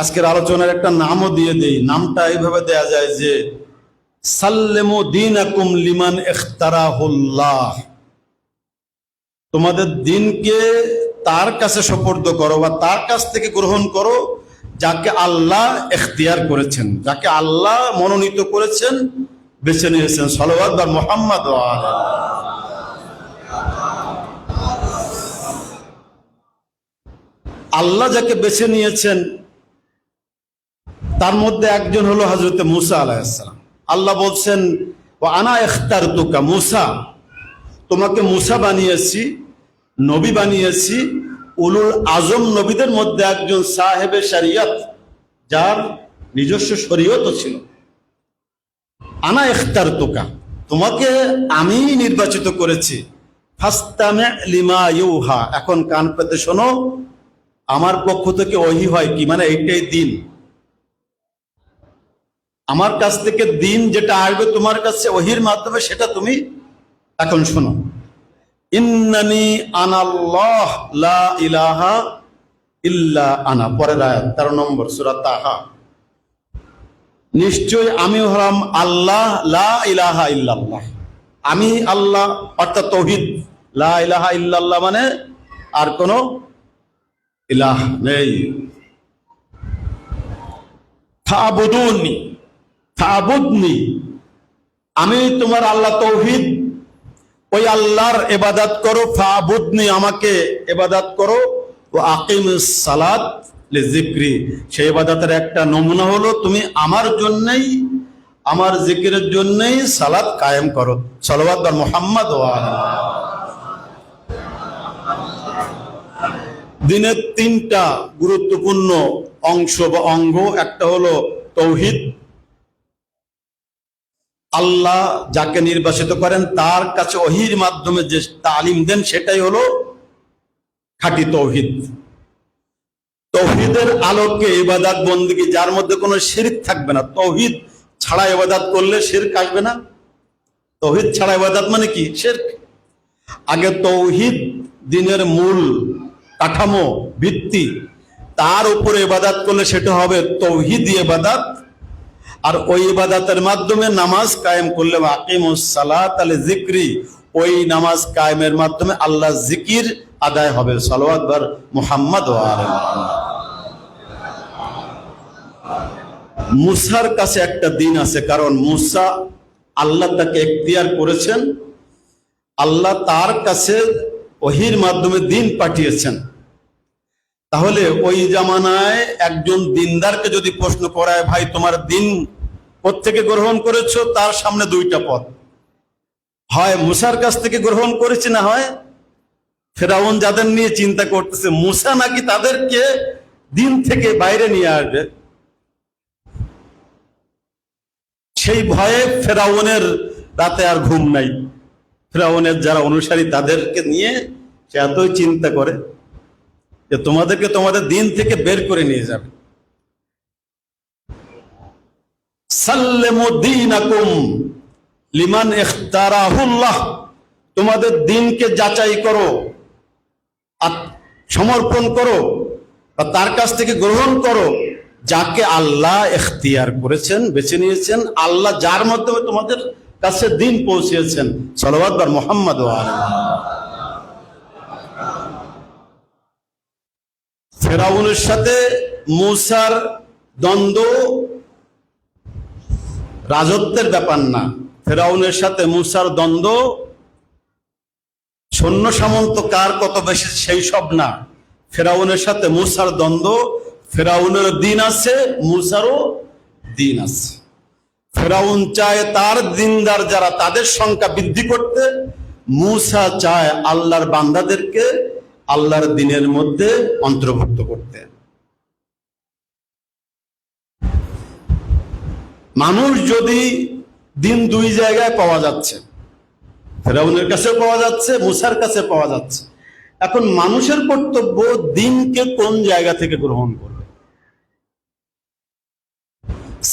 আজকের আলোচনার একটা নামও দিয়ে দেই। নামটা এইভাবে দেয়া যায় যে, সাল্লেমু দিন আকুম লিমান এখতারাহুল্লাহ তোমাদের দিনকে তার কাছে সোপর্দ করো বা তার কাছ থেকে গ্রহণ করো যাকে আল্লাহ এখতিয়ার করেছেন, যাকে আল্লাহ মনোনীত করেছেন, বেছে নিয়েছেন। সলবাদ বা মোহাম্মদ আল্লাহ যাকে বেছে নিয়েছেন তার মধ্যে একজন হলো হজরতে মুসা আলাহিসাল্লাম আল্লাহ বলছেন ও আনা এখতার তুকা মুসা। তোমাকে মুসা বানিয়েছি, নবী বানিয়েছি, উলুল আজম নবীদের মধ্যে একজন সাহেবে শরিয়ত, যার নিজস্ব শরীয়তও ছিল। আনা এখতার তোকা তোমাকে আমি নির্বাচিত করেছি। লিমা ইউহা, এখন কান পেতে শোনো, আমার পক্ষ থেকে ওহি হয় কি? মানে এইটাই দিন। আমার কাছ থেকে দিন যেটা আসবে তোমার কাছে, ওহির মাধ্যমে সেটা তুমি এখন শোনো। ইন্নানি আনাল্লাহ লা ইল্লা আনা নিশ্চয় আমি হলাম আল্লাহ ইলাহা ইল্লাল্লাহ। আমি আল্লাহ, অর্থাৎ তৌহিদ। লা ইলাহা ইল্লাল্লাহ মানে আর কোনো ইলাহ নেই। ফাবুদনি আমি তোমার আল্লাহ তৌহিদ। ওই আল্লাহর এবাদাত করো, ফাবুদনি আমাকে এবাদাত করো। ও আকিম সালাত জিক্রি সেই এবাদাতের একটা নমুনা হলো, তুমি আমার জন্যই, আমার জিকিরের জন্যই সালাত কায়েম করো। সলবাদ মোহাম্মদ দিনের তিনটা গুরুত্বপূর্ণ অংশ বা অঙ্গ, একটা হলো তৌহিদ আল্লাহ যাকে নির্বাচিত করেন, তার কাছে ওহির মাধ্যমে যে তালিম দেন, সেটাই হলো খাঁটি তৌহিদ। তৌহিদের আলোকে ইবাদাত বন্দিগি, যার মধ্যে কোনো শিরক থাকবে না। তৌহিদ ছাড়া ইবাদাত করলে শিরক আসবে না। তৌহিদ ছাড়া ইবাদাত মানে কি? শিরক। আগে তৌহিদ দিনের মূল কাঠামো, ভিত্তি, তার উপরে ইবাদাত করলে সেটা হবে তৌহিদ ইবাদাত। আর ওই ইবাদাতের মাধ্যমে নামাজ কায়েম করলে আকিম সালাত আলে জিক্রি, ওই নামাজ কায়েমের মাধ্যমে আল্লাহ জিকির আদায় হবে। সালোয়াত বার মুহাম্মদ মুহাম্মদ। মুসার কাছে একটা দিন আছে, কারণ মুসা আল্লাহ তাকে এখতিয়ার করেছেন। আল্লাহ তার কাছে ওহির মাধ্যমে দিন পাঠিয়েছেন। তাহলে ওই জামানায় একজন দিনদারকে যদি প্রশ্ন করায়, ভাই, তোমার দিন থেকে গ্রহণ করেছ? তার সামনে দুইটা পথ। হয় মুসার কাছ থেকে গ্রহণ করেছে না হয় ফেরাউন যাদের নিয়ে চিন্তা করতেছে, মুসা নাকি তাদেরকে দিন থেকে বাইরে নিয়ে আসবে। সেই ভয়ে ফেরাউনের রাতে আর ঘুম নাই। ফেরাউনের যারা অনুসারী তাদেরকে নিয়ে সে এতই চিন্তা করে। যে তোমাদেরকে তোমাদের দিন থেকে বের করে নিয়ে যাবে। লিমান তোমাদের দিনকে যাচাই করো সমর্পণ করো, বা তার কাছ থেকে গ্রহণ করো, যাকে আল্লাহ এখতিয়ার করেছেন, বেছে নিয়েছেন, আল্লাহ যার মাধ্যমে তোমাদের কাছে দিন পৌঁছিয়েছেন সলবাদ মোহাম্মদ ও ফেরাউনের সাথে মুসার দ্বন্দ্ব রাজত্বের ব্যাপার না। ফেরাউনের সাথে মুসার দ্বন্দ্ব সৈন্য সামন্ত কার কত বেশি সেই সব না। ফেরাউনের সাথে মুসার দ্বন্দ্ব, ফেরাউনের দিন আছে, মুসারও দিন আছে। ফেরাউন চায় তার দিনদার যারা তাদের সংখ্যা বৃদ্ধি করতে, মুসা চায় আল্লাহর বান্দাদেরকে আল্লাহর দিনের মধ্যে অন্তর্ভুক্ত করতে মানুষ যদি দিন দুই জায়গায় পাওয়া যাচ্ছে, ফেরাউনের কাছেও পাওয়া যাচ্ছে, মুসার কাছে পাওয়া যাচ্ছে, এখন মানুষের কর্তব্য দিনকে কোন জায়গা থেকে গ্রহণ করবে?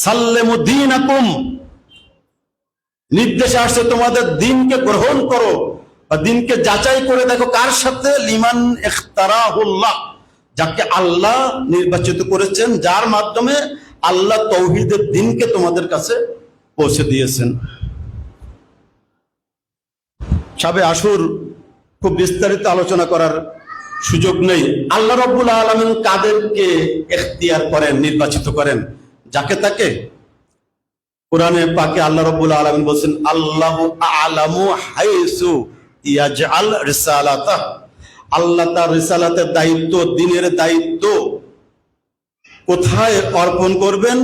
সাল্লেমু দিন আকুম নির্দেশ আসছে, তোমাদের দিনকে গ্রহণ করো। দিনকে যাচাই করে দেখো কার সাথে? লিমান যাকে আল্লাহ নির্বাচিত করেছেন, যার মাধ্যমে আল্লাহ তৌহিদের দিনকে তোমাদের কাছে পৌঁছে দিয়েছেন। সাবে আসুর খুব বিস্তারিত আলোচনা করার সুযোগ নেই। আল্লাহ রব্বুল আলমিন কাদেরকে এখতিয়ার করেন, নির্বাচিত করেন। যাকে তাকে? কোরআনে পাকে আল্লাহ রব্বুল আলমিন বলছেন, আল্লাহ আলামু হাইসু ইয়াজআল রিসালাতা, আল্লাহ তার রিসালাতের দায়িত্ব, দিনের দায়িত্ব। কোথায় অর্পণ করবেন?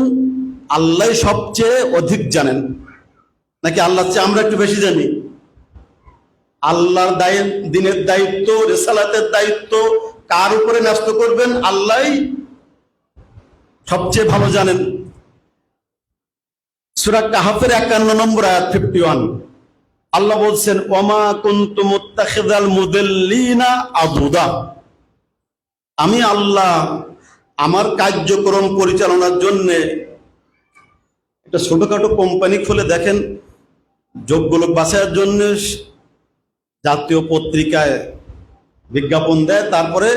আল্লাহ সবচেয়ে অধিক জানেন। নাকি আল্লাহ চেয়ে আমরা একটু বেশি জানি? আল্লাহর দিনের দায়িত্ব, রেসালাতের দায়িত্ব, কার উপরে ন্যস্ত করবেন? আল্লাহ সবচেয়ে ভালো জানেন। সুরা কাহাফের একান্ন নম্বর আয়াত ফিফটি ওয়ান আল্লাহ বলছেন ওমা কুন্তু আমি আল্লাহ আমার কার্যক্রম পরিচালনার জন্য একটা ছোটখাটো কোম্পানি খুলে দেখেন যোগ্য লোক বাছাইয়ের জন্য জাতীয় পত্রিকায় বিজ্ঞাপন দেয়, তারপরে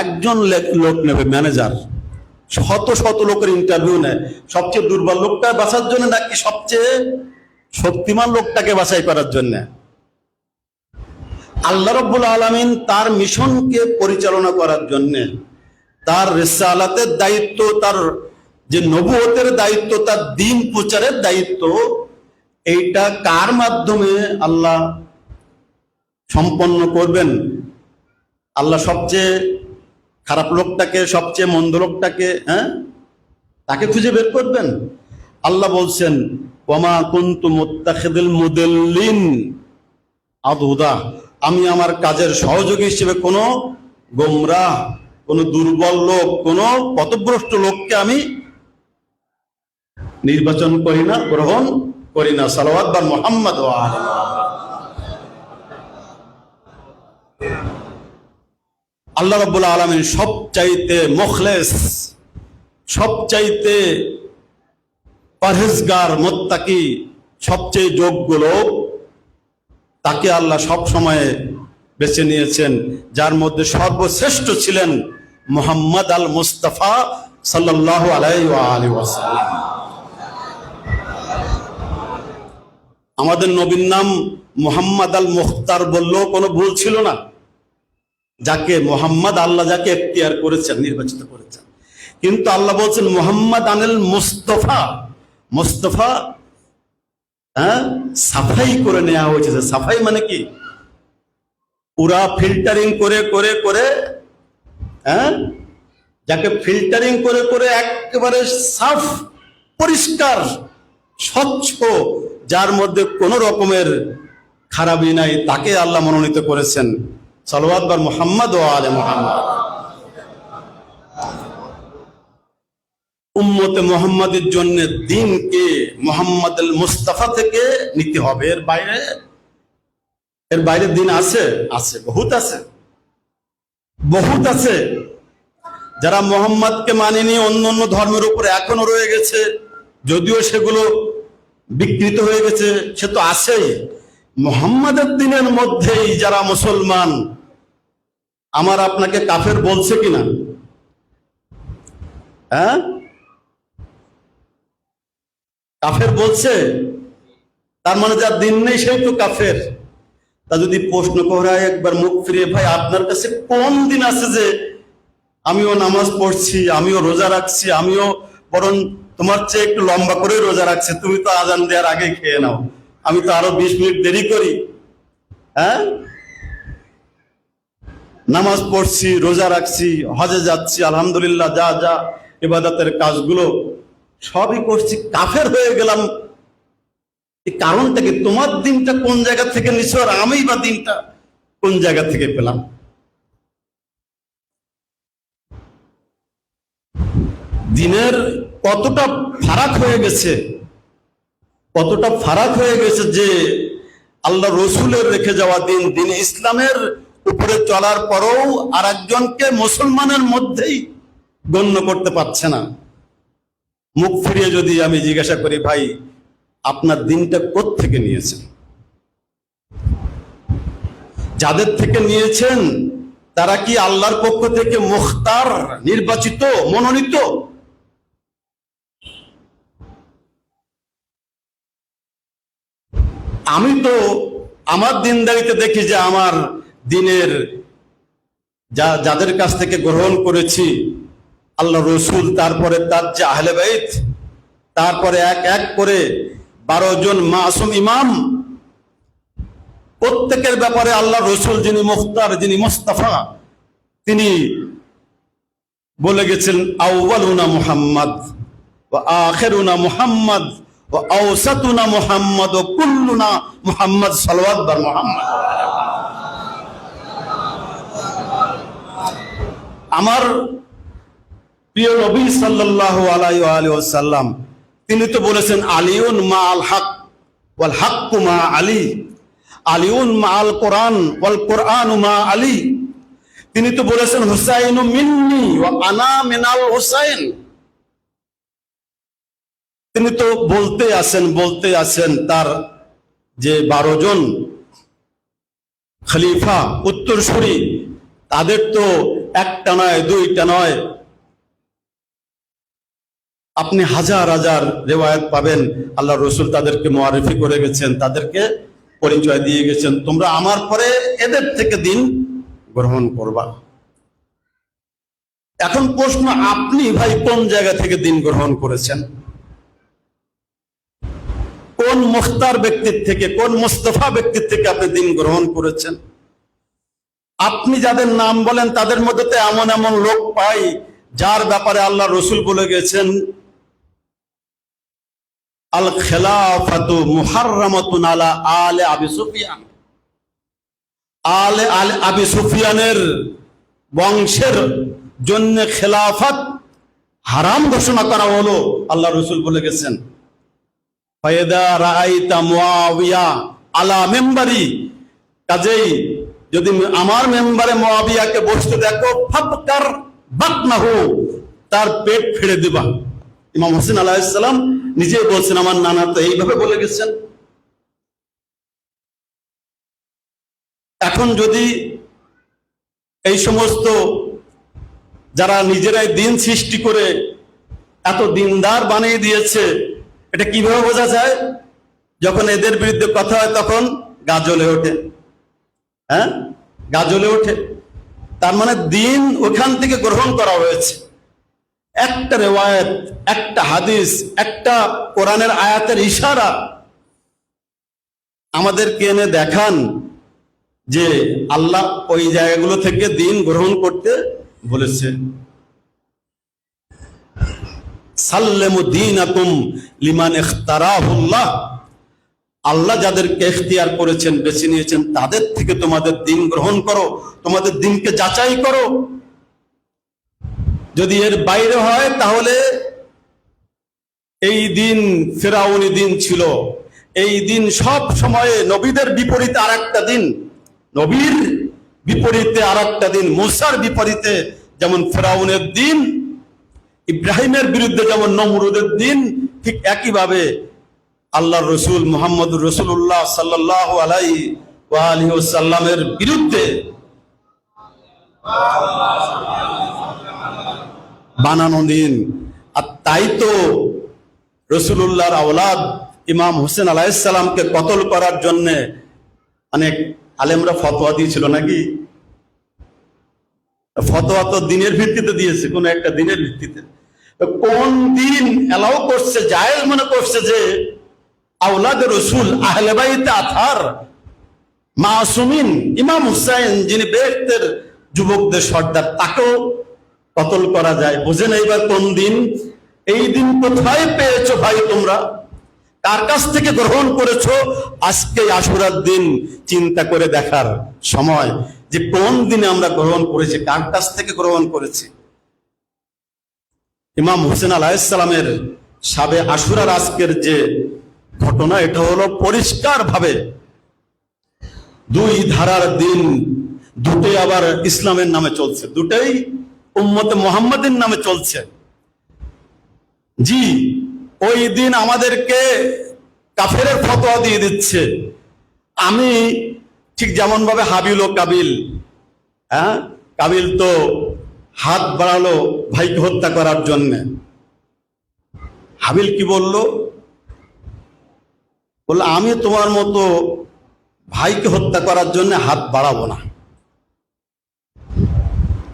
একজন লোক নেবে, ম্যানেজার। শত শত লোকের ইন্টারভিউ নেয়। সবচেয়ে দুর্বল লোকটা বাছার জন্য নাকি সবচেয়ে শক্তিমান লোকটাকে বাছাই করার জন্য। আল্লাহ রব্বুল আলমিন তার মিশনকে পরিচালনা করার জন্যে তার রেসালাতের দায়িত্ব, তার যে নবুয়তের দায়িত্ব, তার দিন প্রচারের দায়িত্ব, এইটা কার মাধ্যমে আল্লাহ সম্পন্ন করবেন? আল্লাহ সবচেয়ে খারাপ লোকটাকে, সবচেয়ে মন্দ লোকটাকে হ্যাঁ? তাকে খুঁজে বের করবেন? আল্লাহ বলছেন ওমা কুন্তু মুত্তাখিদুল মুদাল্লিন। আমি আমার কাজের সহযোগী হিসেবে কোনো গোমরা কোনো দুর্বল লোক, কোনো পথভ্রষ্ট লোককে আমি নির্বাচন করি না, গ্রহণ করি না। সালাওয়াত বা মোহাম্মদ আল্লাহ রব্বুল আলমিন সবচাইতে মুখলেস, সবচাইতে পরহেজগার, মোত্তাকি সবচেয়ে যোগ্য লোক। তাকে আল্লাহ সব সময়ে বেছে নিয়েছেন, যার মধ্যে সর্বশ্রেষ্ঠ ছিলেন মোহাম্মদ আল মুস্তাফা সাল্লাহ আলাই আমাদের নবীর নাম মোহাম্মদ আল মুখতার বললেও কোনো ভুল ছিল না। যাকে মোহাম্মদ আল্লাহ যাকে এখতিয়ার করেছেন, নির্বাচিত করেছেন। কিন্তু আল্লাহ বলছেন, মোহাম্মদ আনিল মুস্তফা। মুস্তফা হ্যাঁ? সাফাই করে নেওয়া হয়েছে। সাফাই মানে কি? পুরা ফিল্টারিং করে করে করে হ্যাঁ? যাকে ফিল্টারিং করে করে একেবারে সাফ, পরিষ্কার, স্বচ্ছ, যার মধ্যে কোনো রকমের খারাপই নাই, তাকে আল্লাহ মনোনীত করেছেন। বার মোহাম্মদ ও আলে মোহাম্মদ। উম্মতে মোহাম্মদের জন্য দিনকে মোহাম্মদ মুস্তাফা থেকে নিতে হবে। এর বাইরে এর বাইরে দিন আছে? আছে, বহুত আছে। বহুত আছে। যারা মোহাম্মদকে মানেনি, অন্য অন্য ধর্মের উপরে এখনও রয়ে গেছে। যদিও সেগুলো বিকৃত হয়ে গেছে, সে তো আছেই। মোহাম্মদের দিনের মধ্যেই যারা মুসলমান, আমার আপনাকে কাফের বলছে কিনা? হ্যাঁ? কাফের বলছে, তার মানে যার দিন নেই সেই তো কাফের। তা যদি প্রশ্ন করায় একবার মুখ ফিরিয়ে, ভাই, আপনার কাছে কোন দিন আছে যে আমিও নামাজ পড়ছি, আমিও রোজা রাখছি, আমিও বরং তোমার চেয়ে একটু লম্বা করে রোজা রাখছি, তুমি তো আজান দেওয়ার আগে খেয়ে নাও। আমি তো আরও বিশ মিনিট দেরি করি। হ্যাঁ? নামাজ পড়ছি, রোজা রাখছি, হজে যাচ্ছি, আলহামদুলিল্লাহ, যা যা এবাদাতের কাজগুলো সবই করছি, কাফের হয়ে গেলাম। এই কারণটা কি তোমার দিনটা কোন জায়গা থেকে নিছো আর আমি বা দিনটা কোন জায়গা থেকে পেলাম? দিনের কতটা ফারাক হয়ে গেছে, কতটা ফারাক হয়ে গেছে যে আল্লাহ রসুলের রেখে যাওয়া দিন দিন ইসলামের উপরে চলার পরেও আর একজনকে মুসলমানের মধ্যেই গণ্য করতে পারছে না। মুখ ফিরিয়ে যদি আমি জিজ্ঞাসা করি, ভাই, আপনার দিনটা থেকে নিয়েছেন? যাদের থেকে নিয়েছেন, তারা কি আল্লাহর পক্ষ থেকে মুখতার, নির্বাচিত, মনোনীত? আমি তো আমার দিনদারিতে দেখি যে আমার দিনের যা, যাদের কাছ থেকে গ্রহণ করেছি আল্লাহ রসুল, তারপরে তার যে তারপরে এক এক করে বারো জন মাসুম ইমাম। প্রত্যেকের ব্যাপারে আল্লাহ রসুল যিনি মুখতার, যিনি মোস্তাফা, তিনি বলে গেছেন আউ্বালুনা মুহাম্মদ ও আখেরুনা মুহাম্মদ ও আওসাতুনা মুহাম্মদ ও কুল্লুনা মুহাম্মদ সালওয়াত বার মুহাম্মদ। আমার প্রিয় নবী ওয়া আলিহি তিনি তো বলেছেন, আলিউন মা আল হক ওয়াল হাক্কু মা আলী। আলিউন মা আল কোরআন ওয়াল কোরআন মা আলী। তিনি তো বলেছেন, হুসাইন মিন্নি ওয়া আনা মিনাল হুসাইন। তিনি তো বলতে আছেন বলতে আছেন তার যে বারো জন খলিফা, উত্তরসূরি, তাদের তো একটা নয়, দুইটা নয়। আপনি হাজার হাজার রেওয়ায়ত পাবেন আল্লাহ রসুল তাদেরকে মোয়ারিফি করে গেছেন, তাদেরকে পরিচয় দিয়ে গেছেন। তোমরা আমার পরে এদের থেকে দিন গ্রহণ করবা। এখন প্রশ্ন, আপনি ভাই কোন জায়গা থেকে দিন গ্রহণ করেছেন? কোন মুখতার ব্যক্তির থেকে, কোন মুস্তফা ব্যক্তির থেকে আপনি দিন গ্রহণ করেছেন? আপনি যাদের নাম বলেন, তাদের মধ্যে এমন এমন লোক পাই, যার ব্যাপারে আল্লাহ রসুল বলে গেছেন আল খেলাফাতু মুহাররামাতুন আলা আলে আবি সুফিয়ান। আলে আলে আবি সুফিয়ানের বংশের জন্য খেলাফত হারাম ঘোষণা করা হলো, আল্লাহ রসুল বলে গেছেন। ফায়দা রাআইতা মুআবিয়া আলা মেম্বারি, কাজেই যদি আমার মেম্বারে মুআবিয়াকে বসতে দেখো ফাবকার বাতনাহু, তার পেট ফেড়ে দিবা। ইমাম হোসেন আলাইহিস সালাম নিজেই বলছেন, আমার নানা তো এইভাবে বলে গেছেন। এখন যদি এই সমস্ত যারা নিজেরাই দিন সৃষ্টি করে এত দিনদার বানিয়ে দিয়েছে, এটা কীভাবে বোঝা যায়? যখন এদের বিরুদ্ধে কথা হয় তখন গা জ্বলে ওঠে। হ্যাঁ? গা জ্বলে ওঠে। তার মানে দিন ওখান থেকে গ্রহণ করা হয়েছে। একটা রেওয়ায়ত, একটা হাদিস, একটা কোরআনের আয়াতের ইশারা আমাদেরকে এনে দেখান যে আল্লাহ ওই জায়গাগুলো থেকে দিন গ্রহণ করতে বলেছে। লিমান আল্লাহ। যাদেরকে এখতিয়ার করেছেন, বেছে নিয়েছেন, তাদের থেকে তোমাদের দিন গ্রহণ করো, তোমাদের দিনকে যাচাই করো। যদি এর বাইরে হয়, তাহলে এই দিন ফেরাউনি দিন ছিল। এই দিন সব সময়ে নবীদের বিপরীতে আর একটা দিন। নবীর বিপরীতে আর একটা দিন। মুসার বিপরীতে যেমন ফেরাউনের দিন, ইব্রাহিমের বিরুদ্ধে যেমন নমরুদের দিন, ঠিক একইভাবে আল্লাহ রসুল মোহাম্মদ রসুল্লাহ সাল্লাহ আলাই আলী সাল্লামের বিরুদ্ধে বানানো দিন। আর তাই তো রসুল্লাহর আওলাদ ইমাম হোসেন আলাইসাল্লামকে কতল করার জন্য অনেক আলেমরা ফতোয়া দিয়েছিল নাকি? ফতোয়া তো দিনের ভিত্তিতে দিয়েছে, কোন একটা দিনের ভিত্তিতে। কোন দিন এলাও করছে, জায়েজ মনে করছে যে আওলাদ রসুল আহলেবাইতে আথার মাসুমিন ইমাম হুসাইন যিনি বেহতের যুবকদের সর্দার, তাকেও কতল করা যায় বোঝেন এইবার কোন দিন? এই দিন কোথায় পেয়েছ ভাই তোমরা? কার কাছ থেকে গ্রহণ করেছ? আজকে আশুরার দিন, চিন্তা করে দেখার সময় যে কোন দিনে আমরা গ্রহণ করেছি, কার কাছ থেকে গ্রহণ করেছি? ইমাম হোসেন আলাহিসাল্লামের সাবে আশুরার আজকের যে ঘটনা, এটা হলো পরিষ্কার ভাবে দুই ধারার দিন দুটোই আবার ইসলামের নামে চলছে। দুটোই উম্মতে মোহাম্মদের নামে চলছে। জি, ওই দিন আমাদেরকে কাফেরের ফতোয়া দিয়ে দিচ্ছে। আমি ঠিক যেমন ভাবে হাবিল ও কাবিল হ্যাঁ? কাবিল তো হাত বাড়ালো ভাইকে হত্যা করার জন্যে। হাবিল কি বলল? বলল, আমি তোমার মতো ভাইকে হত্যা করার জন্য হাত বাড়াবো না।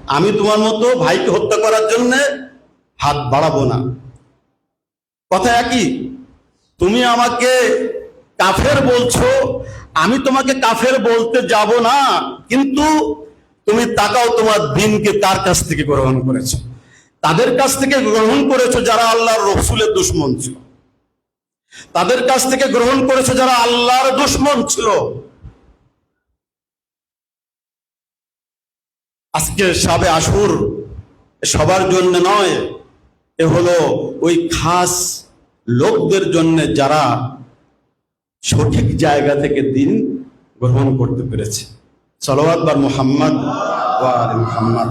আমি তোমার মতো ভাইকে হত্যা করার জন্য হাত বাড়াবো না। কথা একই, তুমি আমাকে কাফের বলছো, আমি তোমাকে কাফের বলতে যাব না, কিন্তু তুমি তাকাও তোমার দিনকে কার কাছ থেকে গ্রহণ করেছ। তাদের কাছ থেকে গ্রহণ করেছ যারা আল্লাহর রসুলের দুশ্মন ছিল। তাদের কাছ থেকে গ্রহণ করেছ যারা আল্লাহর দুশ্মন ছিল। আজকে সাবে আসুর সবার জন্য নয়, এ হলো ওই খাস লোকদের জন্য যারা সঠিক জায়গা থেকে দিন গ্রহণ করতে পেরেছে। সলওয়াত বা মোহাম্মদ আলি মুহাম্মদ।